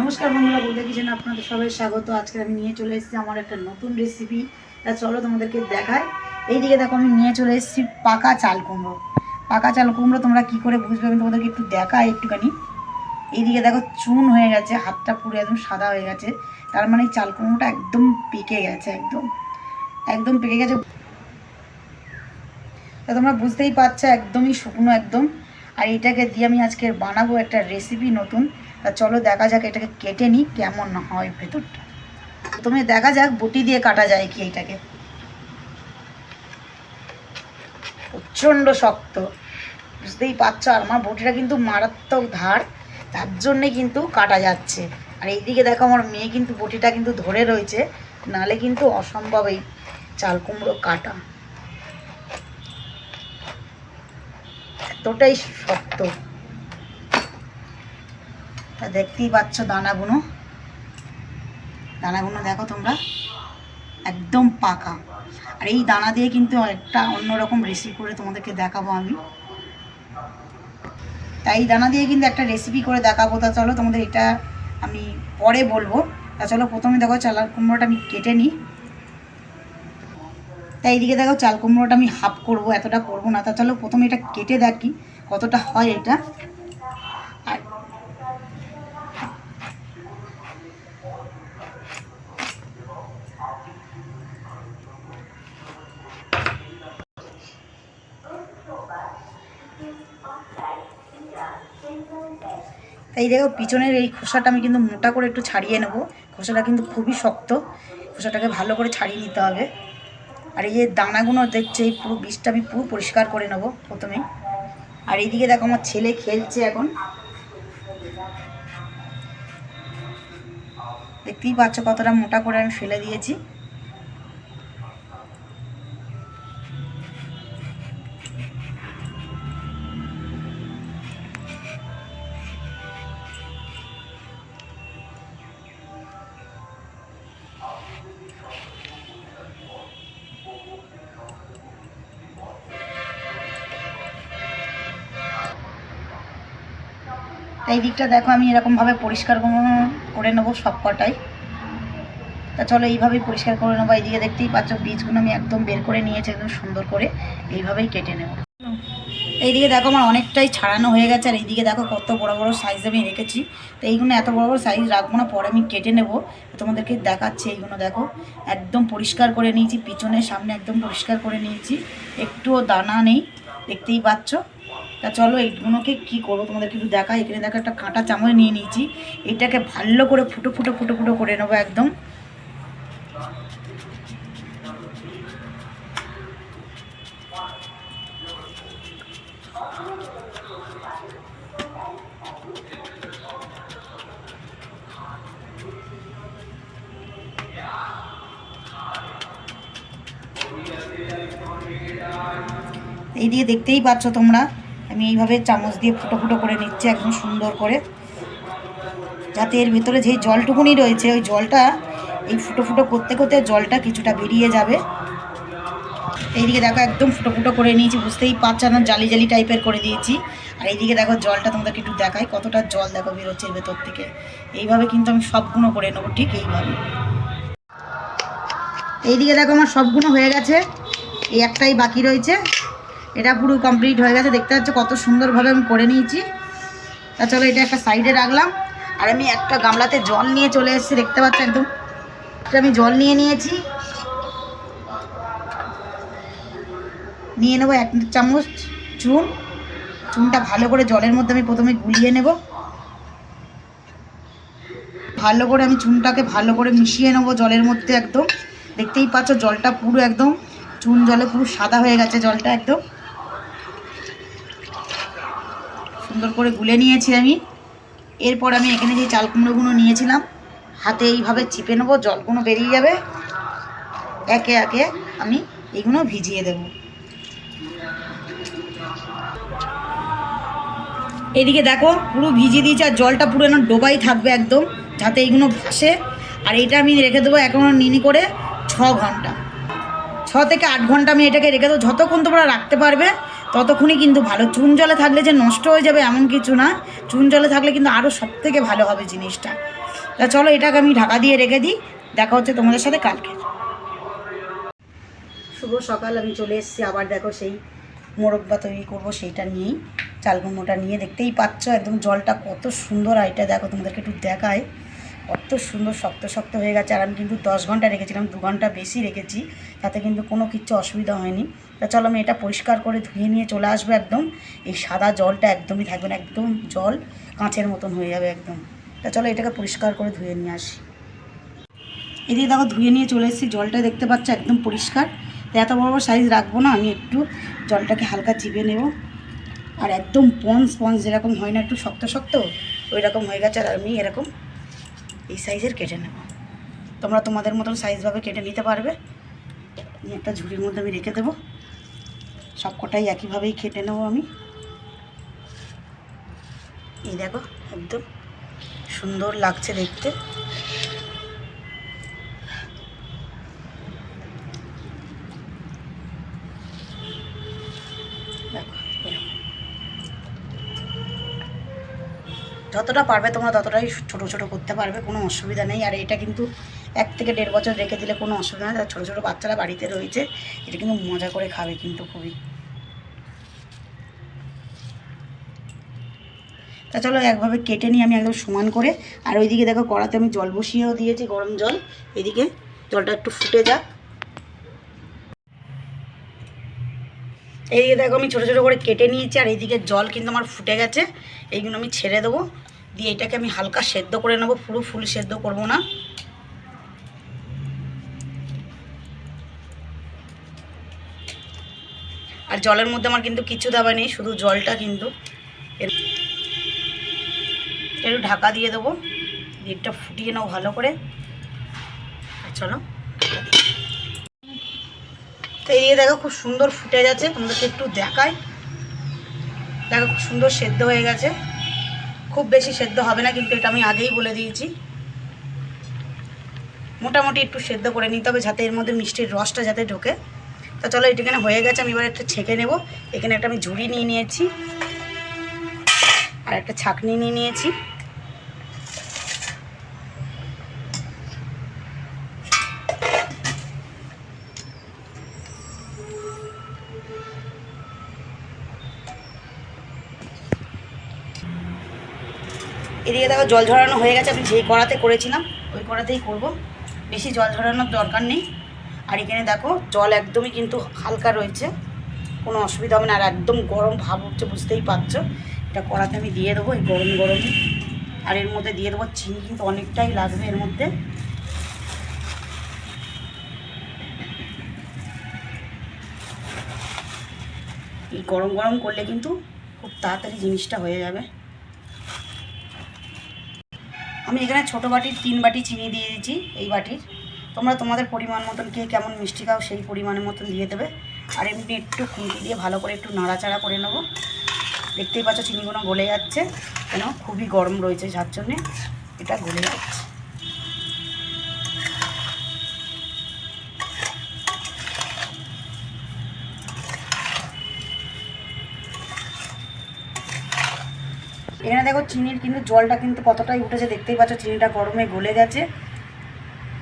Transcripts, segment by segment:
নমস্কার বন্ধুরা বলতে কিচেন আপনাদের সবাই স্বাগত। আজকে আমি নিয়ে চলে এসেছি আমার একটা নতুন রেসিপি তা চলো তোমাদেরকে দেখাই। এইদিকে দেখো, আমি নিয়ে চলে এসেছি পাকা চাল কুমড়ো। পাকা চাল কুমড়ো তোমরা কি করে বুঝবে আমি তোমাদেরকে একটু দেখাই একটুখানি। এইদিকে দেখো, চুন হয়ে গেছে, হাতটা পুরো একদম সাদা হয়ে গেছে। তার মানে চাল কুমড়োটা একদম পেকে গেছে, একদম। একদম পেকে গেছে। তা তোমরা বুঝতেই পারছ, একদমই শুকনো একদম। আর এটাকে দিয়ে আমি আজকে বানাবো একটা রেসিপি নতুন। তা চলো দেখা যাক এটাকে কেটে নিই, কেমন হয় ভেতরটা। প্রথমে দেখা যাক বটি দিয়ে কাটা যায় কি এটাকে। প্রচণ্ড শক্ত। বুঝতেই পারছ, আর আমার বটিটা কিন্তু মারাত্মক ধার, তার জন্যে কিন্তু কাটা যাচ্ছে। আর এইদিকে দেখো আমার মেয়ে কিন্তু বটিটা কিন্তু ধরে রয়েছে, নালে কিন্তু অসম্ভব এই চাল কুমড়ো কাটা। এতটাই শক্ত। তা দেখতেই পাচ্ছ দানাগুলো দানাগুলো দেখো তোমরা। একদম পাকা। আর এই দানা দিয়ে কিন্তু একটা অন্যরকম রেসিপি করে তোমাদেরকে দেখাবো আমি। তাই দানা দিয়ে কিন্তু একটা রেসিপি করে দেখাবো। তা চলো তোমাদের এটা আমি পরে বলব। তা চলো প্রথমে দেখো চালার কুমড়োটা আমি কেটে নিই। তাই এইদিকে দেখো চাল কুমড়োটা আমি হাফ করব, এতটা করব না। তা চলো প্রথমে এটা কেটে দেখি কতটা হয় এটা। এই দেখো, পিছনের এই খোসাটা আমি কিন্তু মোটা করে একটু ছাড়িয়ে নেব। খোসাটা কিন্তু খুবই শক্ত। খোসাটাকে ভালো করে ছাড়িয়ে নিতে হবে। আর এই যে দানাগুলো দেখছে, এই পুরো বীজটা আমি পুরো পরিষ্কার করে নেব প্রথমে আর এইদিকে দেখো, আমার ছেলে খেলছে এখন। দেখতেই পাচ্ছ কতটা মোটা করে আমি ফেলে দিয়েছি। এই দিকটা দেখো, আমি এরকমভাবে পরিষ্কার করে- নেব সব কটাই তা চলো, এইভাবেই পরিষ্কার করে নেব। এইদিকে দেখতেই পাচ্ছ, বীজগুলো আমি একদম বের করে নিয়েছি, একদম সুন্দর করে এইভাবেই কেটে নেব। এইদিকে দেখো, আমার অনেকটাই ছাড়ানো হয়ে গেছে, আর এইদিকে দেখো কত বড় বড় সাইজ আমি রেখেছি। তো এইগুলো এত বড় বড় সাইজ রাখব না, পরে আমি কেটে নেব। তোমাদেরকে দেখাচ্ছি এইগুলো দেখো, একদম পরিষ্কার করে নিয়েছি, পিছনে সামনে একদম পরিষ্কার করে নিয়েছি। একটুও দানা নেই, দেখতেই পাচ্ছ। তা চলো এইগুলোকে কি করব? তোমাদেরকে একটু দেখা এখানে দেখো একটা কাঁটা চামচ নিয়ে নিয়েছি। এটাকে ভালো করে ফুটো ফুটো ফুটো ফুটো করে নেব একদম। এই দিয়ে দেখতেই পাচ্ছ তোমরা। আমি এইভাবে চামচ দিয়ে ফুটো ফুটো করে নিচ্ছি একদম সুন্দর করে। যাতে এর ভেতরে যে জলটুকুনি রয়েছে, ওই জলটা, এই ফুটো ফুটো করতে করতে জলটা কিছুটা বেরিয়ে যাবে। এইদিকে দেখো একদম ফুটো ফুটো করে নিয়েছি, বুঝতেই পারছ না, জালি জালি টাইপের করে দিয়েছি। আর এইদিকে দেখো জলটা তোমাদেরকে একটু দেখাই, কতটা জল দেখো বেরোচ্ছে এর ভেতর থেকে। এইভাবে কিন্তু আমি সবগুলো করে নেব, ঠিক এইভাবে। এইদিকে দেখো আমার সবগুলো হয়ে গেছে, এই একটাই বাকি রয়েছে। এটা পুরো কমপ্লিট হয়ে গেছে। দেখতে পাচ্ছ কত সুন্দরভাবে আমি করে নিয়েছি। তা চলো, এটা একটা সাইডে রাখলাম। আর আমি একটা গামলাতে জল নিয়ে চলে এসেছি, দেখতে পাচ্ছ একদম? আমি জল নিয়ে নিয়েছি। নিয়ে নেব এক চামচ চুন। চুনটা ভালো করে জলের মধ্যে আমি প্রথমে গুলিয়ে নেব। ভালো করে আমি চুনটাকে ভালো করে মিশিয়ে নেব জলের মধ্যে একদম। দেখতেই পাচ্ছ জলটা পুরো একদম, চুন জলে পুরো সাদা হয়ে গেছে জলটা একদম। সুন্দর করে গুলে নিয়েছি আমি। এরপর আমি এখানে যে চাল কুমড়োগুলো নিয়েছিলাম, হাতে এইভাবে চিপে নেব জলগুলো বেরিয়ে যাবে। একে একে আমি এগুলো ভিজিয়ে দেব। এদিকে দেখো, পুরো ভিজিয়ে দিয়েছি আর জলটা পুরো একদম ডোবাই থাকবে একদম, যাতে এইগুলো ভাসে। আর এটা আমি রেখে দেবো এখন নিনি করে ছ ঘণ্টা। ছ থেকে আট ঘণ্টা আমি এটাকে রেখে দেবো, যতক্ষণ তোমরা রাখতে পারবে ততক্ষণই কিন্তু ভালো। চুন জলে থাকলে যে নষ্ট হয়ে যাবে এমন কিছু না। চুন জলে থাকলে কিন্তু আরও সব থেকে ভালো হবে জিনিসটা। তা চলো এটাকে আমি ঢাকা দিয়ে রেখে দিই। দেখা হচ্ছে তোমাদের সাথে কালকে। শুভ সকাল, আমি চলে এসেছি। আবার দেখো সেই মোরব্বা তৈরি করব, সেইটা নিয়েই। চাল কুমড়োটা নিয়ে দেখতেই পাচ্ছ, একদম জলটা কত সুন্দর। আর এটা দেখো তোমাদেরকে একটু দেখায়। কত সুন্দর শক্ত শক্ত হয়ে গেছে, আর আমি কিন্তু দশ ঘণ্টা রেখেছিলাম, দু ঘণ্টা বেশি রেখেছি, তাতে কিন্তু কোনো কিচ্ছু অসুবিধা হয়নি। তা চলো আমি এটা পরিষ্কার করে ধুয়ে নিয়ে চলে আসব একদম, এই সাদা জলটা একদমই থাকবে না, একদম জল কাঁচের মতন হয়ে যাবে একদম। তা চলো এটাকে পরিষ্কার করে ধুয়ে নিয়ে আসি। এদিকে দেখো ধুয়ে নিয়ে চলে এসেছি, জলটা দেখতে পাচ্ছ একদম পরিষ্কার। তো এত বড় বড় সাইজ রাখব না, আমি একটু জলটাকে হালকা চিপে নেব। আর একদম পঞ্চ পঞ্চ যেরকম হয় না, একটু শক্ত শক্ত ওই রকম হয়ে গেছে, আর আমি এরকম এই সাইজের কেটে নেব। তোমরা তোমাদের মতন সাইজভাবে কেটে নিতে পারবে। একটা ঝুড়ির মধ্যে আমি রেখে দেবো। সব কটাই একইভাবেই কেটে নেব আমি। এই দেখো, একদম সুন্দর লাগছে দেখতে দেখো এরকম। যতটা পারবে তোমরা ততটাই ছোট ছোট করতে পারবে, কোনো অসুবিধা নেই। আর এটা কিন্তু এক থেকে দেড় বছর রেখে দিলে কোনো অসুবিধা নেই। ছোটো ছোটো বাচ্চারা বাড়িতে রয়েছে, এটা কিন্তু মজা করে খাবে কিন্তু খুবই। তা চলো একভাবে কেটে নিই, আমি একদম সমান করে। আর ওইদিকে দেখো কড়াতে আমি জল বসিয়েও দিয়েছি, গরম জল। এদিকে জলটা একটু ফুটে যাক। এইদিকে দেখো, আমি ছোটো ছোটো করে কেটে নিয়েছি, আর এইদিকে জল কিন্তু আমার ফুটে গেছে। এইগুলো আমি ছেড়ে দেবো। দিয়ে এটাকে আমি হালকা সেদ্ধ করে নেব, পুরো ফুল সেদ্ধ করব না। আর জলের মধ্যে আমার কিন্তু কিছু দেওয়া নেই, শুধু জলটা কিন্তু। একটু ঢাকা দিয়ে দেবো। দিকটা ফুটিয়ে নাও ভালো করে। চলো। তো এই দেখো খুব সুন্দর ফুটে গেছে, তোমাদেরকে একটু দেখাই। দেখো খুব সুন্দর সেদ্ধ হয়ে গেছে। খুব বেশি সেদ্ধ হবে না, কিন্তু এটা আমি আগেই বলে দিয়েছি। মোটামুটি একটু সেদ্ধ করে নিতে হবে, যাতে এর মধ্যে মিষ্টির রসটা যাতে ঢোকে। তা চলো এটা এখানে হয়ে গেছে, আমি এবার একটা ছেঁকে নেব। এখানে একটা আমি ঝুড়ি নিয়ে নিয়েছি, আর একটা ছাকনি নিয়ে নিয়েছি। এদিকে দেখো জল ঝরানো হয়ে গেছে, আমি যেই কড়াতে করেছিলাম, ওই কড়াতেই করব। বেশি জল ঝরানোর দরকার নেই। আর এখানে দেখো, জল একদমই কিন্তু হালকা রয়েছে। কোনো অসুবিধা হবে না, আর একদম গরম ভাব হচ্ছে, বুঝতেই পারছ। এটা কড়াতে আমি দিয়ে দেবো, এই গরম গরমে আর এর মধ্যে দিয়ে দেবো চিনি, কিন্তু অনেকটাই লাগবে এর মধ্যে। এই গরম গরম করলে কিন্তু খুব তাড়াতাড়ি জিনিসটা হয়ে যাবে। আমি এখানে ছোটো বাটির তিন বাটি চিনি দিয়ে দিচ্ছি এই বাটির। তোমরা তোমাদের পরিমাণ মতন কে কেমন মিষ্টি খাও সেই পরিমাণের মতন দিয়ে দেবে। আর এমনি একটু খুঁটি দিয়ে ভালো করে একটু নাড়াচাড়া করে নেব। দেখতেই পাচ্ছ চিনিগুলো গলে যাচ্ছে। কেন? খুবই গরম রয়েছে, যার জন্যে এটা গলে যাচ্ছে। এখানে দেখো চিনির কিন্তু জলটা কিন্তু কতটাই উঠেছে, দেখতেই পাচ্ছ চিনিটা গরমে গলে গেছে।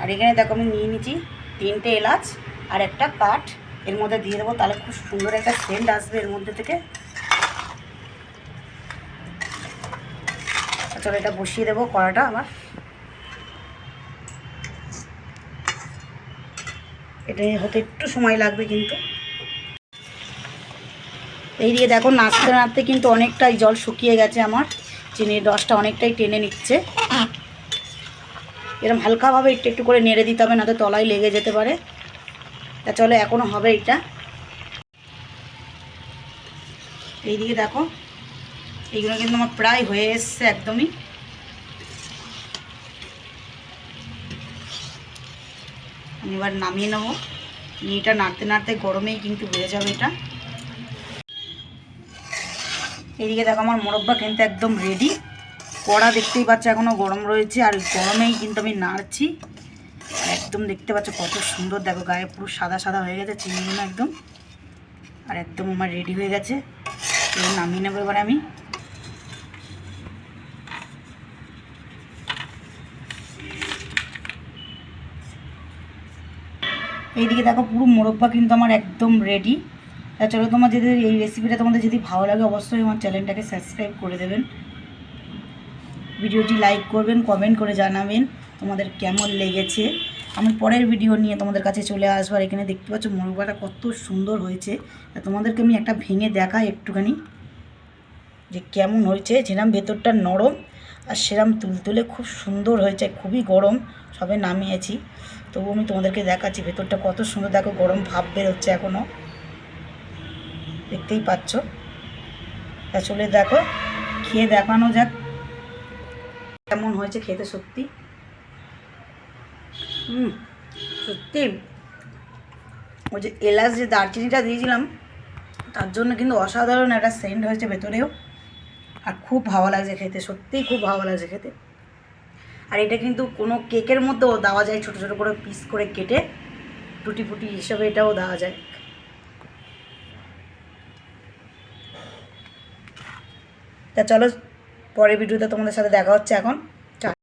আর এখানে দেখো আমি নিয়ে নিচ্ছি তিনটে এলাচ আর একটা কাঠ। এর মধ্যে দিয়ে দেবো, তাহলে খুব সুন্দর একটা সেন্ট আসবে এর মধ্যে থেকে। চলো এটা বসিয়ে দেবো কড়াটা আমার। এটা হতে একটু সময় লাগবে কিন্তু। এই দিয়ে দেখো নাচতে নাচতে কিন্তু অনেকটাই জল শুকিয়ে গেছে আমার। চিনির রসটা অনেকটাই টেনে নিচ্ছে। এরকম হালকাভাবে একটু একটু করে নেড়ে দিতে হবে না তো তলায় লেগে যেতে পারে। তা চলো এখনও হবে এটা। এইদিকে দেখো, এইগুলো কিন্তু আমার প্রায় হয়ে এসছে একদমই। আমি এবার নামিয়ে নেব। এটা নাড়তে নাড়তে গরমেই কিন্তু হয়ে যাবে এটা। এদিকে দেখো আমার মোরব্বা কিন্তু একদম রেডি কড়া দেখতেই পাচ্ছ এখনও গরম রয়েছে, আর গরমেই কিন্তু আমি নাড়ছি। একদম দেখতে পাচ্ছ কত সুন্দর, দেখো গায়ে পুরো সাদা সাদা হয়ে গেছে চিনিগুলো একদম। আর একদম আমার রেডি হয়ে গেছে। এবার নামিয়ে নেব এবার আমি। এইদিকে দেখো পুরো মোরব্বা কিন্তু আমার একদম রেডি তা চলো তোমার যদি এই রেসিপিটা তোমাদের যদি ভালো লাগে, অবশ্যই আমার চ্যানেলটাকে সাবস্ক্রাইব করে দেবেন। ভিডিওটি লাইক করবেন কমেন্ট করে জানাবেন তোমাদের কেমন লেগেছে। আমি পরের ভিডিও নিয়ে তোমাদের কাছে চলে আসব, আর এখানে দেখতে পাচ্ছ মোরব্বাটা কত সুন্দর হয়েছে। তোমাদেরকে আমি একটা ভেঙে দেখাই একটুখানি, যে কেমন হয়েছে। যেরাম ভেতরটা নরম আর সেরাম তুলতুলে খুব সুন্দর হয়েছে, খুবই গরম, সবে নামিয়েছি। তবু আমি তোমাদেরকে দেখাচ্ছি ভেতরটা কত সুন্দর। দেখো গরম ভাব বেরোচ্ছে এখনও দেখতেই পাচ্ছ। তা চলে দেখো, খেয়ে দেখানো যাক কেমন হয়েছে খেতে সত্যি। হুম, সত্যি। ওই যে এলাচ যে দারচিনিটা দিয়েছিলাম, তার জন্য কিন্তু অসাধারণ একটা সেন্ট হয়েছে ভেতরেও। আর খুব ভালো লাগছে খেতে সত্যিই খুব ভালো লাগছে খেতে। আর এটা কিন্তু কোনো কেকের মধ্যেও দেওয়া যায়, ছোটো ছোটো করে পিস করে কেটে টুটি ফুটি হিসাবে এটাও দেওয়া যায়। তা চলো পরের ভিডিওতে তোমাদের সাথে দেখা হচ্ছে এখন।